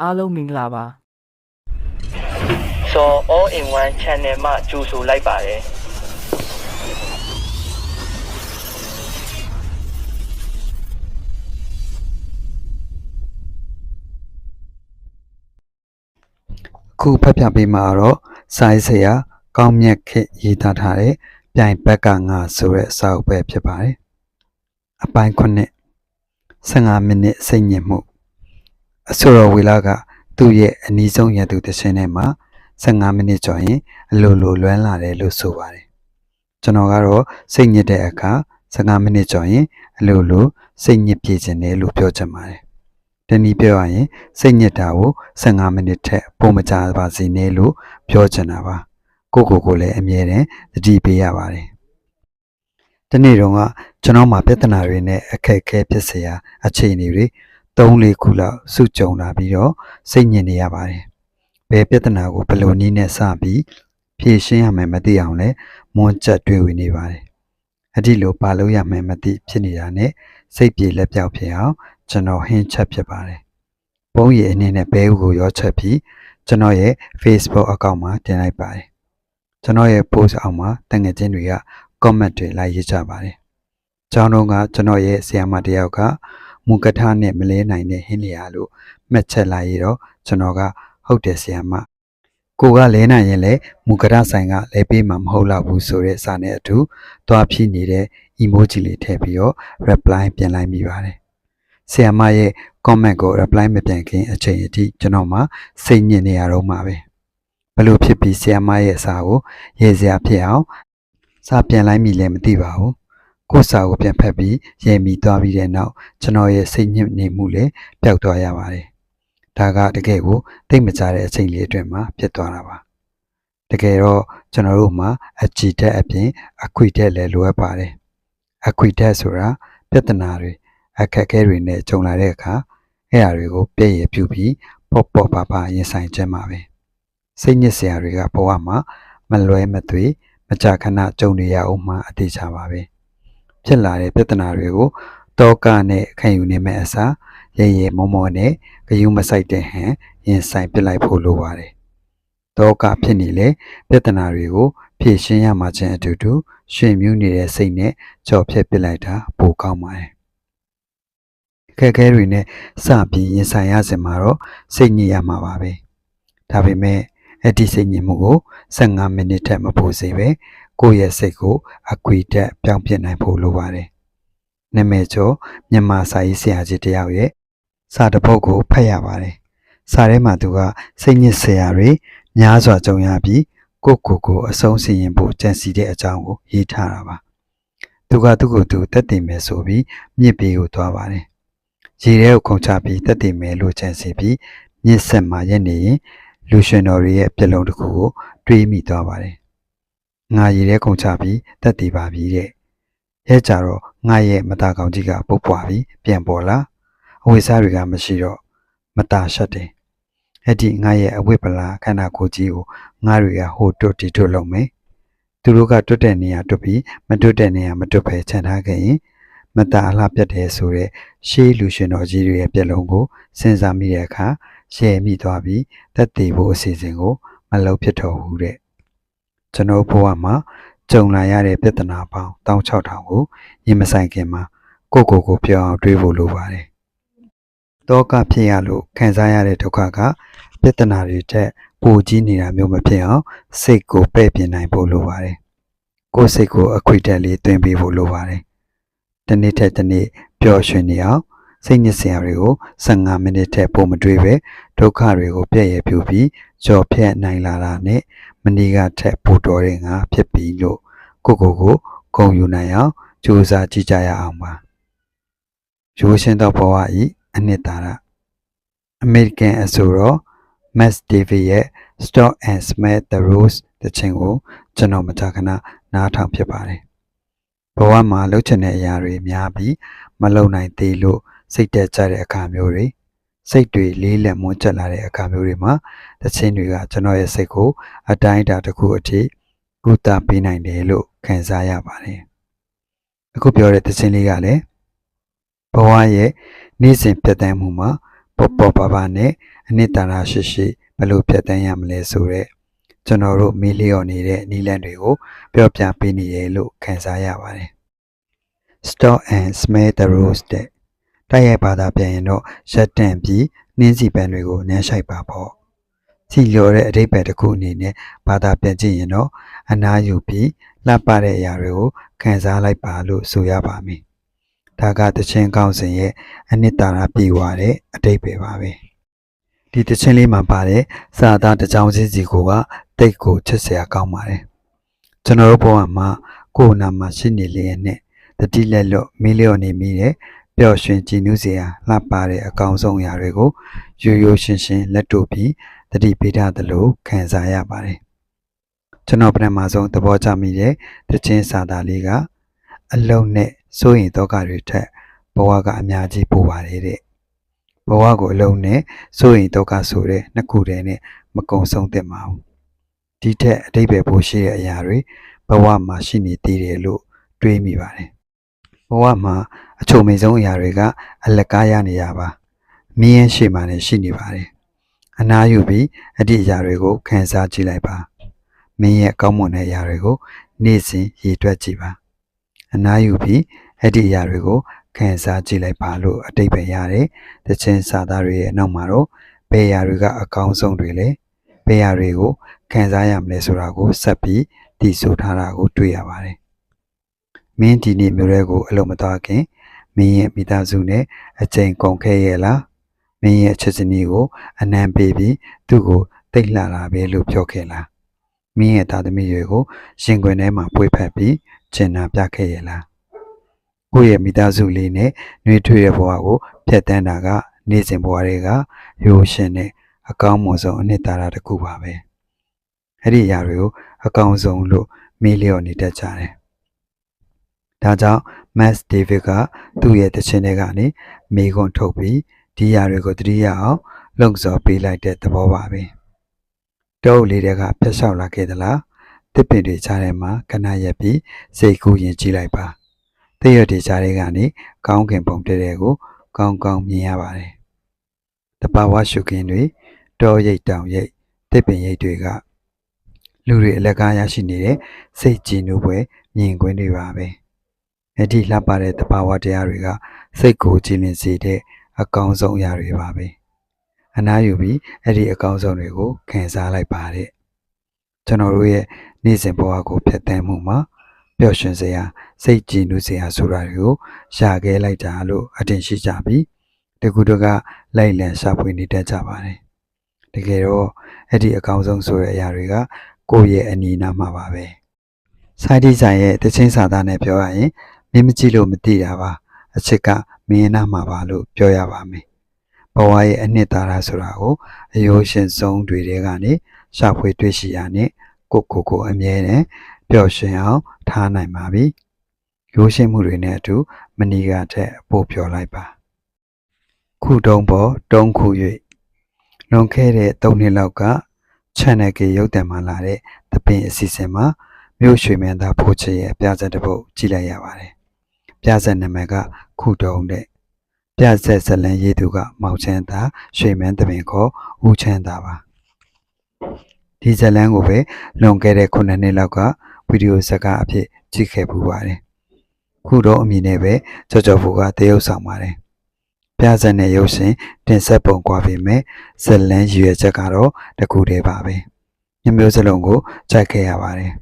အားလုံးမင်္ဂလာပါစော all in one channel မှာကြိုဆိုလိုက်ပါတယ်အခုဖတ်ပြပေးမှာတော့စာရေးဆရာကောင်းမြတ်ခေတ်ရေးသားထားတဲ့ပြိုင်ဘက်ကငါဆိုတဲ့စာအုပ်ပဲဖြစ်ပါတယ်အပိုင်း9 15မိနစ်စိတ်ညစ်မှု အဆိုတော်ဝီလာကသူ့ရဲ့အနီးဆုံးရန်သူတရှင်ထဲမှာ15မိနစ်ကျော်ရင်အလိုလိုလွမ်းလာတယ်လို့ဆိုပါတယ်ကျွန်တော်ကတော့စိတ်ညစ်တဲ့အခါ15မိနစ်ကျော်ရင်အလိုလိုစိတ်ညစ်ပြေခြင်းတယ်လို့ပြောချင်ပါတယ်တနည်းပြောရရင်စိတ်ညစ်တာကို15မိနစ်ထက်ပိုမကြာပါစေနဲ့လို့ပြောချင်တာပါကိုကိုကိုလည်းအမြဲတမ်းသတိပေးရပါတယ်ဒီနေ့တော့ကျွန်တော်မှာပြဿနာတွေနဲ့အခက်အခဲဖြစ်စရာအခြေအနေတွေ 3-4ခုလောက်စုကြုံလာပြီးတော့စိတ်ညစ်နေရပါတယ်ဘယ်ပြဿနာကိုဘယ်လိုနည်းနဲ့စပြီးဖြေရှင်းရမယ်မသိအောင်လဲမွန်းချက်တွေးဝင်နေပါတယ်အဲ့ဒီလိုပါလို့ရမယ်မသိဖြစ်နေတာနဲ့စိတ်ပြေလက်ပြောက်ဖြစ်အောင်ကျွန်တော်ဟင်းချက်ဖြစ်ပါတယ်။ပုံရိပ်အနေနဲ့ဘဲဥကိုရောချက်ပြီးကျွန်တော်ရဲ့ Facebook အကောင့်မှာတင်လိုက်ပါတယ်။ကျွန်တော်ရဲ့ post အောက်မှာတငယ်ချင်းတွေက comment တွေလိုက်ရေးကြပါတယ်။ကျောင်းတော်ကကျွန်တော်ရဲ့ဆရာမတစ်ယောက်က မူကထနဲ့မလဲနိုင်တဲ့ဟင်းလျာလို့မှတ်ချက်လိုက်ရတော့ကျွန်တော်ကဟုတ်တယ်ဆရာမကိုကလဲနိုင်ရင်လည်းမူကထဆိုင်ကလဲပေးမှာမဟုတ်တော့ဘူးဆိုတဲ့စာနဲ့အတူသွားဖြည့်နေတဲ့ emoji လေးထည့်ပြီးတော့ reply ပြန်လိုက်မိပါတယ်။ဆီယမရဲ့ comment ကို reply မပြန်ခင်အချိန်အထိကျွန်တော်မှစိတ်ညစ်နေရတော့မှာပဲဘလို့ဖြစ်ပြီးဆီယမရဲ့စာကိုရေးစရာဖြစ်အောင်စာပြန်လိုက်မိလည်းမသိပါဘူး ကိုယ့်စာကိုပြန်ဖတ်ပြီးရေးမိသွားပြီးတဲ့နောက်ကျွန်တော်ရဲ့စိတ်ညစ်နေမှုလည်းပျောက်သွားရပါတယ်ဒါကတကယ်ကိုတိတ်မကြတဲ့အချိန်လေးအတွင်းမှာဖြစ်သွားတာပါတကယ်တော့ကျွန်တော်တို့မှာအကြည်တက်အပြင်အခွေတက်လည်းလိုအပ်ပါတယ်အခွေတက်ဆိုတာပြဿနာတွေအခက်အခဲတွေနဲ့ကြုံလာတဲ့အခါအဲ့အရာတွေကိုပြည့်ရပြုပြီးပေါ့ပေါ့ပါပါရင်ဆိုင်ခြင်းပါပဲစိတ်ညစ်စရာတွေကဘဝမှာမလွဲမသွေမကြာခဏကြုံနေရအောင်မှအသေးချပါပဲ ဖြစ်လာတဲ့ပြဿနာတွေကိုတောကနဲ့ခံယူနေမဲ့အစားရဲရဲမောမောနဲ့ဂယုမဆိုင်တဲ့ဟန်ရင်ဆိုင်ပစ်လိုက်ဖို့လိုပါတယ်တောကဖြစ်နေလေပြဿနာတွေကိုဖြေရှင်းရမှချင်းအတူတူရှင်မြူးနေတဲ့စိတ်နဲ့ကြော်ဖြတ်ပစ်လိုက်တာပိုကောင်းပါတယ်အခက်အခဲတွေနဲ့စပြီးရင်ဆိုင်ရစင်မှာတော့စိတ်ညစ်ရမှာပါပဲဒါပေမဲ့အဲ့ဒီစိတ်ညစ်မှုကို15မိနစ်ထက်မပိုစေပဲ ကိုယ့်ရဲ့စိတ်ကိုအကွေတက်ပြောင်းပြနိုင်ဖို့လိုပါတယ်နာမည်ကျော်မြန်မာစာရေးဆရာကြီးတယောက်ရဲ့စာတစ်ပုဒ်ကိုဖတ်ရပါတယ်စာထဲမှာသူကစိတ်ညစ်ဆရာတွေများစွာကြုံရပြီးကိုယ့်ကိုယ်ကိုအဆုံးစီရင်ဖို့ကြံစီတဲ့အကြောင်းကိုရေးထားတာပါသူကသူ့ကိုယ်သူတက်တည်မယ်ဆိုပြီးမြစ်ပေကိုသွားပါတယ်ရေထဲကိုခုန်ချပြီးတက်တည်မယ်လို့ချင်စီပြီးမြစ်ဆက်မှာရက်နေရင်လူရှင်တော်တွေရဲ့ပြက်လုံးတစ်ခုကိုတွေးမိသွားပါတယ်။ ငါရည်ထဲခုန်ချပြီးတက်တည်ပါပြီတဲ့ရဲ့ကြတော့ငါရဲ့မသားကောင်းကြီးကပုတ်ပွားပြီးပြန်ပေါ်လာအဝိစားတွေကမရှိတော့မသားရှက်တယ်အဲ့ဒီငါရဲ့အဝိပလာခန္ဓာကိုယ်ကြီးကိုငါတွေကဟိုတွတ်တီတွတ်လုံးမယ်သူတို့ကတွတ်တဲ့နေရာတွတ်ပြီးမတွတ်တဲ့နေရာမတွတ်ပဲခြံထားခဲ့ရင်မသားအလှပြတ်တယ်ဆိုတဲ့ရှေးလူရှင်တော်ကြီးတွေရဲ့ပြက်လုံးကိုစဉ်းစားမိတဲ့အခါရှယ်မိသွားပြီးတက်တည်ဖို့အစီအစဉ်ကိုမလုပ်ဖြစ်တော့ဘူးတဲ့ ကျွန်တော်ဘဝမှာကြုံလာရတဲ့ပြဿနာပေါင်း16000ကိုရင်မဆိုင်ခင်မှာကိုယ့်ကိုယ်ကိုပြောင်းအောင်တွေးဖို့လိုပါတယ်တောကဖြစ်ရလို့ခံစားရတဲ့ဒုက္ခကပြဿနာတွေထက်ပိုကြီးနေတာမျိုးမဖြစ်အောင်စိတ်ကိုပဲ့ပြင်နိုင်ဖို့လိုပါတယ်ကိုယ်စိတ်ကိုအခွေတက်လေးတွင်ပေးဖို့လိုပါတယ်တနေ့ထက်တနေ့ပျော်ရွှင်နေအောင် စိတ်ညစ်စရာတွေကို15မိနစ်ထက်ပိုမတွေးပဲဒုက္ခတွေကိုပြည့်ရပြူပြီးကြော်ဖြတ်နိုင်လာတာနဲ့မနီကထက်ပိုတော်တဲ့ငါဖြစ်ပြီလို့ကိုကိုကိုဂုံယူနိုင်အောင်ကြိုးစားကြည့်ကြရအောင်ပါရိုးရှင်းသောဘဝဤအနှစ်သာရအမေရိကန်အဆိုတော် Matt David ရဲ့ Stop and Smell the Rose တခြင်းကိုကျွန်တော်မကြာခဏနားထောင်ဖြစ်ပါတယ်ဘဝမှာလှုပ်ချင်တဲ့အရာတွေများပြီးမလုံနိုင်သေးလို့ စိတ်တက်ကြတဲ့အခါမျိုးတွေစိတ်တွေလေးလက်မွန်းကျက်လာတဲ့အခါမျိုးတွေမှာတခြင်းတွေကကျွန်တော်ရဲ့စိတ်ကို အတိုင်းအတာတစ်ခုအထိကုသပေးနိုင်တယ်လို့ခံစားရပါတယ်အခုပြောတဲ့တခြင်းလေးကလည်းဘဝရဲ့နေ့စဉ်ပြတ်တမ်းမှုမှာပေါ်ပေါ်ပါပါနဲ့အနှစ်သာရရှိရှိဘယ်လိုဖြတ်တန်းရမလဲဆိုတော့ကျွန်တော်တို့မီလီယံနေတဲ့နီလန်တွေကိုပြောပြပေးနေရလို့ခံစားရပါတယ် Stop and smell the rose တဲ့ တိုက်ရိုက်ဘာသာပြန်ရင်တော့ရက်တန့်ပြီးနှင်းစီပန်းတွေကိုနမ်းရှိုက်ပါပေါ့ကြည်လျော်တဲ့အတိတ်ပဲတစ်ခုအနေနဲ့ဘာသာပြန်ကြည့်ရင်တော့အနာယူပြီးလှပတဲ့အရာတွေကိုခံစားလိုက်ပါလို့ဆိုရပါမယ်ဒါကတခြင်းကောင်းစဉ်ရဲ့အနှစ်သာရပြေဝတဲ့အတိတ်ပဲပါပဲဒီတခြင်းလေးမှာပါတဲ့စာသားတစ်ကြောင်းစီစီကိုကတိတ်ကိုချစ်စရာကောင်းပါတယ်ကျွန်တော်တို့ဘဝမှာကိုယ်နာမှာရှိနေလျက်နဲ့တတိလက်လွတ်မီလီယံနေမိတဲ့ ပျော်ရွှင်ကြည်နူးစရာလှပတဲ့အကောင်ဆုံးအရာတွေကိုရိုးရိုးရှင်းရှင်းလက်တို့ပြီးတတိပေးထားသလိုခံစားရပါတယ်ကျွန်တော်ပထမဆုံးသဘောကျမိတဲ့တခြင်းစာသားလေးကအလုံးနဲ့စိုးရင်တော့ကတွေထက်ဘဝကအများကြီးပိုပါတယ်တဲ့ဘဝကိုအလုံးနဲ့စိုးရင်တော့ကဆိုတဲ့နှစ်ခုတည်းနဲ့မကုံဆုံးသင့်ပါဘူးဒီထက်အတိတ်ပဲပိုရှိတဲ့အရာတွေဘဝမှာရှိနေသေးတယ်လို့တွေးမိပါတယ်ဘဝမှာ အချုံမိန်ဆုံးအရာတွေကအလကားရနေရပါမင်းရဲ့ရှေ့မှာလည်းရှိနေပါတယ်အနာယူပြီးအတ္တိအရာတွေကိုခံစားကြည့်လိုက်ပါမင်းရဲ့ကောင်းမွန်တဲ့အရာတွေကိုနေ့စဉ်ရည်တွက်ကြည့်ပါအနာယူပြီးအဲ့ဒီအရာတွေကိုခံစားကြည့်လိုက်ပါလို့အတိတ်ပဲရတယ်တခြင်းစာသားတွေရဲ့နောက်မှာတော့ဘယ်အရာတွေကအကောင်းဆုံးတွေလဲဘယ်အရာတွေကိုခံစားရမလဲဆိုတာကိုဆက်ပြီးတည်ဆိုထားတာကိုတွေ့ရပါတယ်မင်းဒီနေ့မျိုးရဲကိုအလုံးမသွားခင် မင်းရဲ့မိသားစုနဲ့အချိန်ကုန်ခဲ့ရဲ့လားမင်းရဲ့ချစ်စနီးကိုအနံပေးပြီးသူ့ကိုတိတ်လှလာပဲလို့ပြောခဲ့လားမင်းရဲ့သားသမီးတွေကိုရှင်ခွင်ထဲမှာပွေဖက်ပြီးကျင်နာပြခဲ့ရဲ့လားကိုယ့်ရဲ့မိသားစုလေးနဲ့နှွေးထွေးတဲ့ဘဝကိုဖျက်ဆီးတာက နေ့စဉ်ဘဝတွေကရိုးရှင်တဲ့အကောင်းမွန်ဆုံးအနှစ်သာရတစ်ခုပါပဲအဲ့ဒီအရာတွေကိုအကောင်းဆုံးလို့မေးလျော့နေတတ်ကြတယ် ဒါကြောင့် Max David ကသူ့ရဲ့တခြင်းတွေကနေမေခွန်းထုတ်ပြီးဒီအရာတွေကိုတတိယအောင်လှုံ့ဆော်ပေးလိုက်တဲ့သဘောပါပဲတုပ်လေးတွေကဖျက်လျှောက်လာခဲ့သလားတစ်ပင်တွေကြားထဲမှာခဏရက်ပြီးစိတ်ကူးရင်ကြည့်လိုက်ပါတည့်ရတဲ့ကြားထဲကနေကောင်းကင်ပုံတဲ့တဲ့ကိုကောင်းကောင်းမြင်ရပါတယ်တဘာဝရှုခင်းတွေတောရိပ်တောင်ရိပ်တစ်ပင်ရိပ်တွေကလူတွေအလက်ကားရရှိနေတဲ့စိတ်ကြည်နူးပွဲမြင်ကွင်းတွေပါပဲ အဲ့ဒီလှပတဲ့တဘာဝတရားတွေကစိတ်ကိုကြည်လင်စေတဲ့အကောင်းဆုံးအရာတွေပါပဲအနားယူပြီးအဲ့ဒီအကောင်းဆုံးတွေကိုခံစားလိုက်ပါတဲ့ကျွန်တော်တို့ရဲ့နေ့စဉ်ဘဝကိုဖျက်ဆီးမှုမှာပျော်ရွှင်စရာစိတ်ကြည်နူးစရာဆိုတာတွေကိုရှာခဲ့လိုက်တာလို့အတင်ရှိကြပြီးတကူတကလိုက်လံရှာဖွေနေတတ်ကြပါတယ်တကယ်တော့အဲ့ဒီအကောင်းဆုံးဆိုတဲ့အရာတွေကကိုယ့်ရဲ့အနီးနားမှာပါပဲစိုင်းဒီဇိုင်ရဲ့တချင်းစာသားနဲ့ပြောရရင် မင်းမကြည့်လို့မသိတာပါအချစ်ကမင်းနားမှာပါလို့ပြောရပါမယ်ဘဝရဲ့အနှစ်သာရဆိုတာကိုအယိုးရှင်ဆုံးတွေတဲကနေရှာဖွေတွေ့ရှိရနဲ့ကိုကိုကိုအမြဲတမ်းပျော်ရွှင်အောင်ထားနိုင်ပါပြီရိုးရှင်းမှုတွေနဲ့အတူမနီကထက်ပို့ပြောလိုက်ပါခုတုံးပေါ်တုံးခု၍လွန်ခဲ့တဲ့၃နှစ်လောက်က channel ကရုပ်သံမှာလာတဲ့တပင်အစီအစဉ်မှာမြို့ရွှေမန်းသားဖိုးချေရဲ့ပြဇက်တစ်ပုဒ်ကြည့်လိုက်ရပါတယ် ပြဇက်နာမည်ကခုတုံးတဲ့ပြဇက်ဇလန်ရေးသူကမောင်ချမ်းသာရွှေမန်းတပင်ခေါ်ဦးချမ်းသာပါဒီဇလန်ကိုပဲလွန်ခဲ့တဲ့9နှစ်လောက်ကဗီဒီယိုဇာတ်ကားအဖြစ်ကြည့်ခဲ့ပူပါတယ်ခုတော့အမည်နဲ့ပဲကြော်ကြော်ဖူကတရုပ်ဆောင်ပါတယ်ပြဇက်နဲ့ရုပ်ရှင်တင်ဆက်ပုံကွာပေမဲ့ဇလန်ရည်ရွယ်ချက်ကတော့တကူတည်းပါပဲညမျိုးစလုံးကိုကြိုက်ခဲ့ရပါတယ်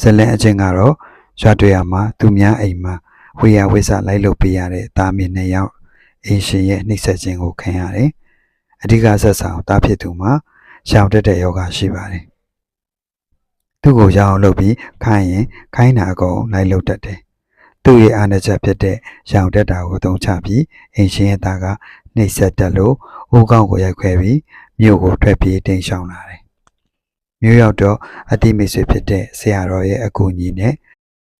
ဇလန်အချင်းကတော့ရွာတွေ့ရမှာသူများအိမ်မှာ ဝေယဝိဆလိုက်လုပ်ပေးရတဲ့တာမင်းနှစ်ယောက်အင်းရှင်ရဲ့နှိပ်စက်ခြင်းကိုခံရတယ်အဓိကဆက်ဆောင်တာဖြစ်သူမှာရှောင်တက်တဲ့ယောဂရှိပါတယ်သူ့ကိုရအောင်လုပ်ပြီးခိုင်းရင်ခိုင်းတာအကုန်လိုက်လုပ်တတ်တယ်သူ့ရဲ့အာဏာချက်ဖြစ်တဲ့ရောင်တက်တာကိုသုံးချပြီးအင်ရှင်ရဲ့သားကနှိပ်စက်တက်လို့ဦးကောင်းကိုရိုက်ခွဲပြီးမြို့ကိုထွက်ပြေးတိမ်းရှောင်လာတယ်။မြို့ရောက်တော့အတိမိတ်ဆွေဖြစ်တဲ့ဆရာတော်ရဲ့အကူအညီနဲ့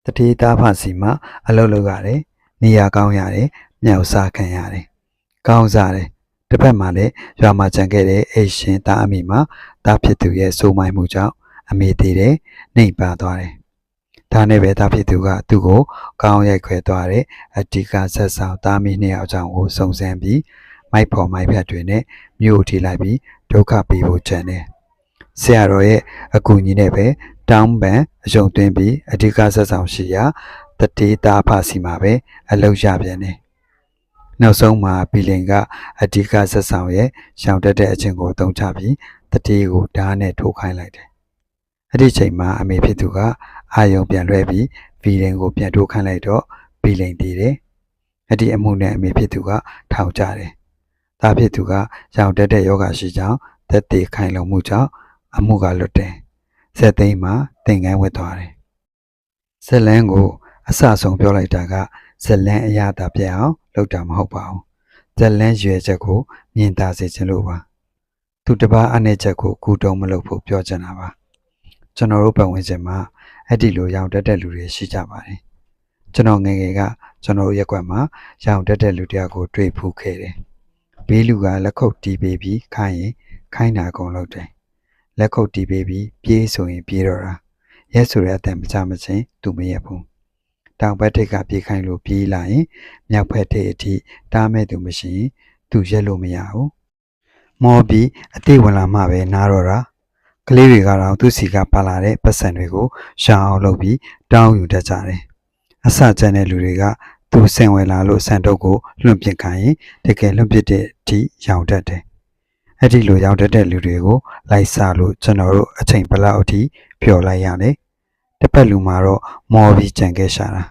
တတိသားဖစီမှာအလုပ်လုပ်ရတယ်။နေရာကောင်းရတယ်။မြောက်စားခံရတယ်။ကောင်းစားတယ်။တစ်ဖက်မှာလည်းရွာမှာကြံခဲ့တဲ့အိရှင်သားအမိမှာသားဖြစ်သူရဲ့စိုးမိုင်းမှုကြောင့်အမေသေးတယ်။နှိမ်ပါသွားတယ်။ဒါနဲ့ပဲသားဖြစ်သူကသူ့ကိုကောင်းရိုက်ခွဲသွားတဲ့အတ္တိကဆက်ဆောင်သားမီးနှစ်ယောက်ကြောင့်ကိုစုံစမ်းပြီးမိုက်ဖော်မိုက်ဖြတ်တွေနဲ့မြို့ထိလိုက်ပြီးဒုက္ခပေးဖို့ကြံတယ်ဆရာတော်ရဲ့အကူအညီနဲ့ပဲ တောင်းပန်အယုံသွင်းပြီးအဓိကဆက်ဆောင်ရှိရာတတိသားဖစီမှာပဲအလောက်ရပြန်တယ်နောက်ဆုံးမှာဘီလင်ကအဓိကဆက်ဆောင်ရဲ့ရှောင်တက်တဲ့အချင်းကိုတုံးချပြီးတတိကိုဓာတ်နဲ့ထိုးခိုင်းလိုက်တယ်အဲ့ဒီချိန်မှာအမေဖြစ်သူကအာယုံပြန်လွှဲပြီးဘီလင်ကိုပြန်ထိုးခိုင်းလိုက်တော့ဘီလင်တည်တယ်အဲ့ဒီအမှုနဲ့အမေဖြစ်သူကထောင်ကြတယ်ဒါဖြစ်သူကရောင်တက်တဲ့ယောဂရှိကြောင်းသက်သေခိုင်လုံမှုကြောင့်အမှုကလွတ်တယ် ဇက်သိမ်းမှာသင်္ကန်းဝတ်သွားတယ်ဇက်လန်းကိုအဆဆုံးပြောလိုက်တာကဇက်လန်းအရာတာပြက်အောင်လုပ်တာမဟုတ်ပါဘူးဇက်လန်းရွယ်ချက်ကိုမြင်သာစေခြင်းလို့ပါသူတစ်ပါးအနေချက်ကိုကူတုံးမလုပ်ဖို့ပြောချင်တာပါကျွန်တော်တို့ပတ်ဝန်းကျင်မှာအဲ့ဒီလိုရောင်တက်တဲ့လူတွေရှိကြပါတယ်ကျွန်တော်ငယ်ငယ်ကကျွန်တော်တို့ရက်ကွက်မှာရောင်တက်တဲ့လူတယောက်ကိုတွေ့ဖူးခဲ့တယ်ဘေးလူကလက်ခုပ်တီးပေးပြီးခိုင်းရင်ခိုင်းတာအကုန်လုပ်တယ် လက်ခုပ်တီးပေးပြီးပြေးဆိုရင်ပြေးတော့တာရက်ဆိုတဲ့အတန်မချမချင်းသူမရက်ဘူးတောင်ဘက်ထိပ်ကပြေးခိုင်းလို့ပြေးလာရင်မြောက်ဘက်ထိပ်အထိတားမဲ့သူမရှိရင်သူရက်လို့မရဘူးမော်ပြီးအသေးဝင်လာမှပဲနားတော့တာကလေးတွေကတော့သူ့စီကပါလာတဲ့ပတ်စံတွေကိုရှာအောင်လုပ်ပြီးတောင်းယူတတ်ကြတယ်အဆကျန်တဲ့လူတွေကသူဆင်ဝင်လာလို့ဆန်တုပ်ကိုလွန့်ပစ်ခိုင်းရင်တကယ်လွန့်ပစ်တဲ့အထိရောင်တတ်တယ် အဲ့ဒီလိုရောင်တတ်တဲ့လူတွေကိုလိုက်စားလို့ကျွန်တော်တို့အချိန်ဘလောက်အထိပျော်လိုက်ရတယ်တစ်ပတ်လူမှာတော့မော်ပြီးကြံခဲ့ရှာတာ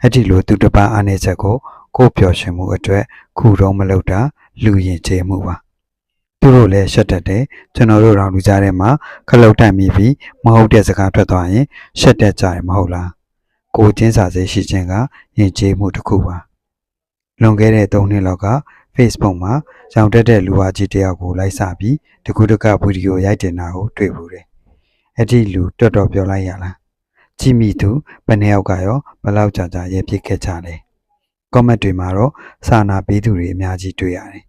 အဲ့ဒီလိုသူတစ်ပါးအားနေချက်ကိုကိုယ်ပျော်ရွှင်မှုအတွက်ခုတော့မလုပ်တာလူရင်ကျေမှုပါသူတို့လည်းရှက်တတ်တယ်ကျွန်တော်တို့တော့လူကြားထဲမှာခလုတ်တက်မိပြီးမဟုတ်တဲ့စကားထွက်သွားရင်ရှက်တတ်ကြတယ်မဟုတ်လားကိုယ်ချင်းစာစိတ်ရှိခြင်းကယဉ်ကျေးမှုတစ်ခုပါလွန်ခဲ့တဲ့3နှစ်လောက်က Facebook မှာရောင်တက်တဲ့လူဝါကြီးတယောက်ကိုလိုက်စာပြီးတကူတကဗီဒီယိုရိုက်တင်တာကိုတွေ့ဘူးတယ်အဲ့ဒီလူတော်တော်ပြောလိုက်ရလားကြည့်မိသူဘယ်နှစ်ယောက်ကရောဘယ်လောက်ကြာကြာရေပြစ်ခဲ့ကြလဲကွန်မန့်တွေမှာတော့စာနာပေးသူတွေအများကြီးတွေ့ရတယ်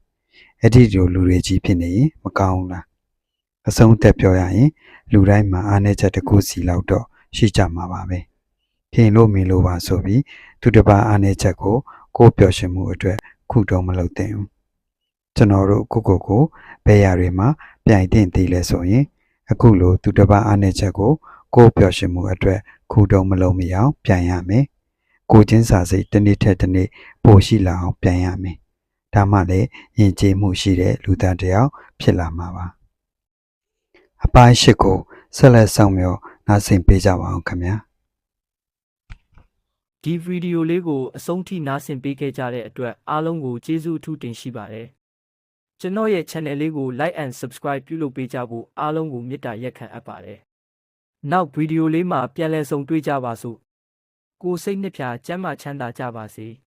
အဲ့ဒီလိုလူတွေကြီးဖြစ်နေရင်မကောင်းဘူးလားအဆုံးသက်ပြောရရင် လူတိုင်းမှာအားနည်းချက်တစ်ခုစီလောက်တော့ရှိကြမှာပါပဲခင်လို့မင်းလို့ပါဆိုပြီးသူတစ်ပါးအားနည်းချက်ကိုကိုယ်ပျော်ရွှင်မှုအတွက် ခုတုံးမလုပ်သင့်ဘူးကျွန်တော်တို့ကိုကိုကိုဘယ်ရာတွေမှာပြိုင်တင်သေးလဲဆိုရင် အခုလိုသူတစ်ပါးအားနည်းချက်ကိုကိုယ်ပျော်ရွှင်မှုအတွက်ခုတုံးမလုံးမရအောင်ပြန်ရမယ်ကိုချင်းစာစိတ်တစ်နေ့ထက်တစ်နေ့ပိုရှိလာအောင်ပြန်ရမယ်ဒါမှလည်းယဉ်ကျေးမှုရှိတဲ့လူသားတစ်ယောက်ဖြစ်လာမှာပါအပိုင်းရှိကိုဆက်လက်ဆောင်မြော်နားဆင်ပေးကြပါအောင်ခင်ဗျာ ဒီဗီဒီယိုလေးကိုအဆုံးထိနားဆင်ပေးခဲ့ကြတဲ့အတွက်အားလုံးကိုကျေးဇူးအထူးတင်ရှိပါတယ်။ကျွန်တော်ရဲ့ channel လေးကို like and subscribe ပြုလုပ်ပေးကြဖို့အားလုံးကိုမေတ္တာရက်ခံအပ်ပါတယ်။နောက်ဗီဒီယိုလေးမှာပြန်လည်ဆုံတွေ့ကြပါစို့။ကိုယ်စိတ်နှစ်ဖြာကျမ်းမာချမ်းသာကြပါစေ။